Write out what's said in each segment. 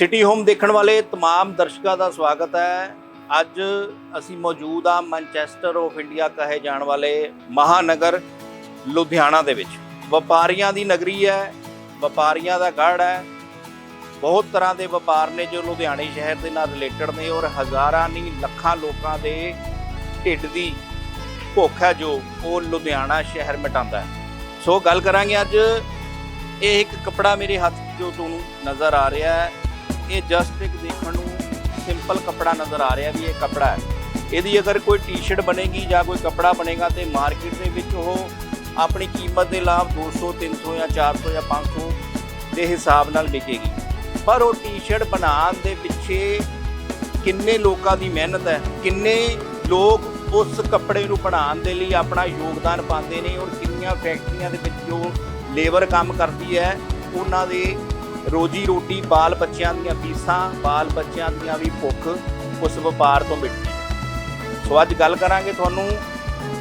City home ਦੇਖਣ ਵਾਲੇ तमाम ਦਰਸ਼ਕਾਂ ਦਾ ਸਵਾਗਤ ਹੈ ਅੱਜ ਅਸੀਂ ਮੌਜੂਦ ਆ ਮੈਨਚੈਸਟਰ ਆਫ ਇੰਡੀਆ ਕਹੇ ਜਾਣ ਵਾਲੇ ਮਹਾਨਗਰ ਲੁਧਿਆਣਾ ਦੇ ਵਿੱਚ ਵਪਾਰੀਆਂ ਦੀ ਨਗਰੀ ਹੈ ਵਪਾਰੀਆਂ ਦਾ ਗੜ੍ਹ ਹੈ ਬਹੁਤ ਤਰ੍ਹਾਂ ਦੇ ਵਪਾਰ ਨੇ ਜੋ ਲੁਧਿਆਣੇ ਸ਼ਹਿਰ ਦੇ ਨਾਲ ਰਿਲੇਟਡ ਨੇ ਔਰ ਹਜ਼ਾਰਾਂ ਨਹੀਂ ਲੱਖਾਂ ਲੋਕਾਂ ਦੇ ਢਿੱਡ ਦੀ ਭੁੱਖ ਹੈ ਜੋ ਉਹ ਲੁਧਿਆਣਾ ਸ਼ਹਿਰ ਮਿਟਾਉਂਦਾ ਹੈ ਸੋ ਗੱਲ ਕਰਾਂਗੇ ਅੱਜ ਇਹ ਇੱਕ ਕਪੜਾ ਮੇਰੇ ਹੱਥ 'ਚ ਜੋ ਤੁਹਾਨੂੰ ਨਜ਼ਰ ਆ ਰਿਹਾ ਹੈ ਇਹ ਜਸਟ ਇੱਕ ਦੇਖਣ ਨੂੰ ਸਿੰਪਲ ਕਪੜਾ ਨਜ਼ਰ ਆ ਰਿਹਾ ਵੀ ਇਹ ਕਪੜਾ ਹੈ। ਇਹਦੀ ਅਗਰ ਕੋਈ ਟੀ-ਸ਼ਰਟ ਬਣੇਗੀ ਜਾਂ ਕੋਈ ਕਪੜਾ ਬਣੇਗਾ ਤੇ ਮਾਰਕੀਟ ਦੇ ਵਿੱਚ ਉਹ ਆਪਣੀ ਕੀਮਤ ਦੇ ਲਾਭ 200 300 ਜਾਂ 400 ਜਾਂ 500 ਦੇ ਹਿਸਾਬ ਨਾਲ ਵਿਕੇਗੀ। ਪਰ ਉਹ ਟੀ-ਸ਼ਰਟ ਬਣਾਉਣ ਦੇ ਪਿੱਛੇ ਕਿੰਨੇ ਲੋਕਾਂ ਦੀ ਮਿਹਨਤ ਹੈ, ਕਿੰਨੇ ਲੋਕ ਉਸ ਕੱਪੜੇ ਨੂੰ ਬਣਾਉਣ ਦੇ ਲਈ ਆਪਣਾ ਯੋਗਦਾਨ ਪਾਉਂਦੇ ਨੇ ਔਰ ਕਿੰਨੀਆਂ ਫੈਕਟਰੀਆਂ ਦੇ ਵਿੱਚ ਜੋ ਲੇਬਰ ਕੰਮ ਕਰਦੀ ਹੈ, ਉਹਨਾਂ ਦੇ ਰੋਜੀ ਰੋਟੀ ਬਾਲ ਬੱਚਿਆਂ ਦੀਆਂ ਫੀਸਾਂ, ਬਾਲ ਬੱਚਿਆਂ ਦੀਆਂ ਵੀ ਭੁੱਖ ਉਸ ਵਪਾਰ ਤੋਂ ਮਿਟਦੀ ਹੈ। ਸੋ ਅੱਜ ਗੱਲ ਕਰਾਂਗੇ ਤੁਹਾਨੂੰ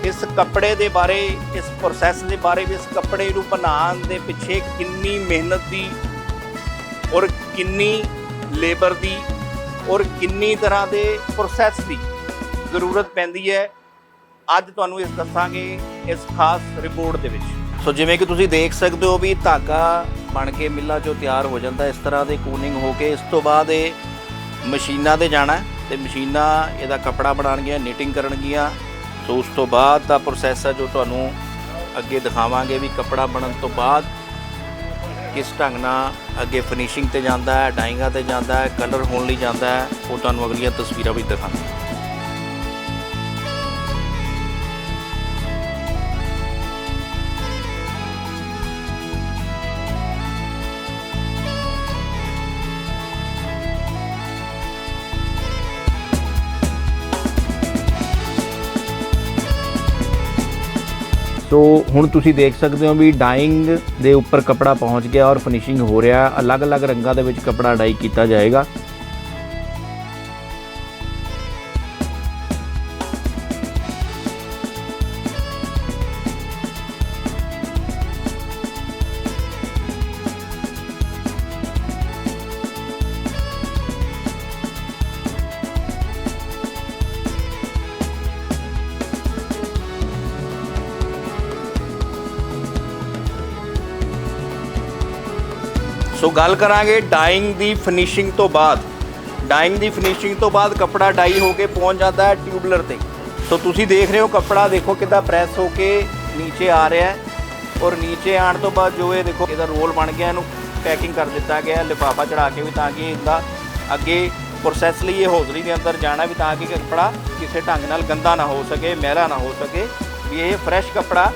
ਇਸ ਕੱਪੜੇ ਦੇ ਬਾਰੇ, ਇਸ ਪ੍ਰੋਸੈਸ ਦੇ ਬਾਰੇ ਵੀ, ਇਸ ਕੱਪੜੇ ਨੂੰ ਬਣਾਉਣ ਦੇ ਪਿੱਛੇ ਕਿੰਨੀ ਮਿਹਨਤ ਦੀ ਔਰ ਕਿੰਨੀ ਲੇਬਰ ਦੀ ਔਰ ਕਿੰਨੀ ਤਰ੍ਹਾਂ ਦੇ ਪ੍ਰੋਸੈਸ ਦੀ ਜ਼ਰੂਰਤ ਪੈਂਦੀ ਹੈ। ਅੱਜ ਤੁਹਾਨੂੰ ਇਸ ਦੱਸਾਂਗੇ ਇਸ ਖਾਸ ਰਿਪੋਰਟ ਦੇ ਵਿੱਚ। ਸੋ ਜਿਵੇਂ ਕਿ ਤੁਸੀਂ ਦੇਖ ਸਕਦੇ ਹੋ ਵੀ ਧਾਗਾ ਬਣ ਕੇ ਮਿੱਲਾਂ 'ਚੋਂ ਤਿਆਰ ਹੋ ਜਾਂਦਾ, ਇਸ ਤਰ੍ਹਾਂ ਦੇ ਕੂਨਿੰਗ ਹੋ ਕੇ, ਇਸ ਤੋਂ ਬਾਅਦ ਇਹ ਮਸ਼ੀਨਾਂ ਤੇ ਜਾਣਾ ਹੈ ਤੇ ਮਸ਼ੀਨਾਂ ਇਹਦਾ ਕਪੜਾ ਬਣਾਉਣਗੀਆਂ ਨੀਟਿੰਗ ਕਰਨਗੀਆਂ। ਸੋ ਉਸ ਤੋਂ ਬਾਅਦ ਦਾ ਪ੍ਰੋਸੈਸ ਹੈ ਜੋ ਤੁਹਾਨੂੰ ਅੱਗੇ ਦਿਖਾਵਾਂਗੇ ਵੀ ਕਪੜਾ ਬਣਨ ਤੋਂ ਬਾਅਦ ਕਿਸ ਢੰਗ ਨਾਲ ਅੱਗੇ ਫਿਨਿਸ਼ਿੰਗ ਤੇ ਜਾਂਦਾ ਹੈ ਡਾਈਂਗਾਂ ਤੇ ਜਾਂਦਾ ਹੈ ਕਲਰ ਹੋਣ ਲਈ ਜਾਂਦਾ ਹੈ, ਉਹ ਤੁਹਾਨੂੰ ਅਗਲੀਆਂ ਤਸਵੀਰਾਂ ਵਿੱਚ ਦਿਖਾਵਾਂਗੇ। ਸੋ ਹੁਣ ਤੁਸੀਂ ਦੇਖ ਸਕਦੇ ਹੋ ਵੀ ਡਾਈਂਗ ਦੇ ਉੱਪਰ ਕਪੜਾ ਪਹੁੰਚ ਗਿਆ ਔਰ ਫਿਨਿਸ਼ਿੰਗ ਹੋ ਰਿਹਾ। ਅਲੱਗ-ਅਲੱਗ ਰੰਗਾਂ ਦੇ ਵਿੱਚ ਕਪੜਾ ਡਾਈ ਕੀਤਾ ਜਾਏਗਾ। ਸੋ ਗੱਲ ਕਰਾਂਗੇ ਡਾਈਂਗ ਦੀ ਫਿਨਿਸ਼ਿੰਗ ਤੋਂ ਬਾਅਦ। ਡਾਈਂਗ ਦੀ ਫਿਨਿਸ਼ਿੰਗ ਤੋਂ ਬਾਅਦ ਕਪੜਾ ਡਾਈ ਹੋ ਕੇ ਪਹੁੰਚ ਜਾਂਦਾ ਹੈ ਟਿਊਬਲਰ ਤੇ। ਸੋ ਤੁਸੀਂ ਦੇਖ ਰਹੇ ਹੋ ਕਪੜਾ, ਦੇਖੋ ਕਿੱਦਾਂ ਪ੍ਰੈਸ ਹੋ ਕੇ ਨੀਚੇ ਆ ਰਿਹਾ ਹੈ। ਔਰ ਨੀਚੇ ਆਉਣ ਤੋਂ ਬਾਅਦ ਜੋ ਇਹ ਦੇਖੋ, ਇਹਦਾ ਰੋਲ ਬਣ ਗਿਆ, ਇਹਨੂੰ ਪੈਕਿੰਗ ਕਰ ਦਿੱਤਾ ਗਿਆ ਲਿਫਾਫਾ ਚੜਾ ਕੇ ਵੀ ਤਾਂ ਕਿ ਇਹਦਾ ਅੱਗੇ ਪ੍ਰੋਸੈਸ ਲਈ ਇਹ ਹੌਜ਼ਰੀ ਦੇ ਅੰਦਰ ਜਾਣਾ ਵੀ ਤਾਂ ਕਿ ਕਪੜਾ ਕਿਸੇ ਢੰਗ ਨਾਲ ਗੰਦਾ ਨਾ ਹੋ ਸਕੇ, ਮੈਲਾ ਨਾ ਹੋ ਸਕੇ, ਵੀ ਇਹ ਫਰੈਸ਼ ਕਪੜਾ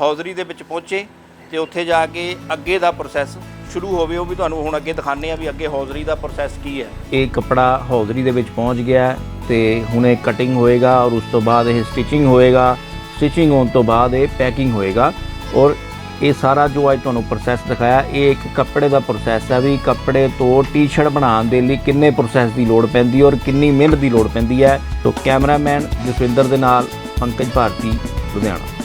ਹੌਜ਼ਰੀ ਦੇ ਵਿੱਚ ਪਹੁੰਚੇ ਤੇ ਉੱਥੇ ਜਾ ਕੇ ਅੱਗੇ ਦਾ ਪ੍ਰੋਸੈਸ ਸ਼ੁਰੂ ਹੋਵੇ, ਉਹ ਵੀ ਤੁਹਾਨੂੰ ਹੁਣ ਅੱਗੇ ਦਿਖਾਣੇ ਆ ਵੀ ਅੱਗੇ ਹੌਜ਼ਰੀ ਦਾ ਪ੍ਰੋਸੈਸ ਕੀ ਹੈ। ਇਹ ਕਪੜਾ ਹੌਜ਼ਰੀ ਦੇ ਵਿੱਚ ਪਹੁੰਚ ਗਿਆ ਹੈ ਤੇ ਹੁਣ ਇਹ ਕਟਿੰਗ ਹੋਏਗਾ ਔਰ ਉਸ ਤੋਂ ਬਾਅਦ ਇਹ ਸਟਿਚਿੰਗ ਹੋਏਗਾ। ਸਟਿਚਿੰਗ ਹੋਣ ਤੋਂ ਬਾਅਦ ਇਹ ਪੈਕਿੰਗ ਹੋਏਗਾ ਔਰ ਇਹ ਸਾਰਾ ਜੋ ਅੱਜ ਤੁਹਾਨੂੰ ਪ੍ਰੋਸੈਸ ਦਿਖਾਇਆ, ਇਹ ਇੱਕ ਕੱਪੜੇ ਦਾ ਪ੍ਰੋਸੈਸ ਹੈ ਵੀ ਕੱਪੜੇ ਤੋਂ ਟੀ-ਸ਼ਰਟ ਬਣਾਉਣ ਦੇ ਲਈ ਕਿੰਨੇ ਪ੍ਰੋਸੈਸ ਦੀ ਲੋੜ ਪੈਂਦੀ ਔਰ ਕਿੰਨੀ ਮਿਹਨਤ ਦੀ ਲੋੜ ਪੈਂਦੀ ਹੈ। ਤੋਂ ਕੈਮਰਾਮੈਨ ਜਸਵਿੰਦਰ ਦੇ ਨਾਲ ਪੰਕਜ ਭਾਰਤੀ, ਲੁਧਿਆਣਾ।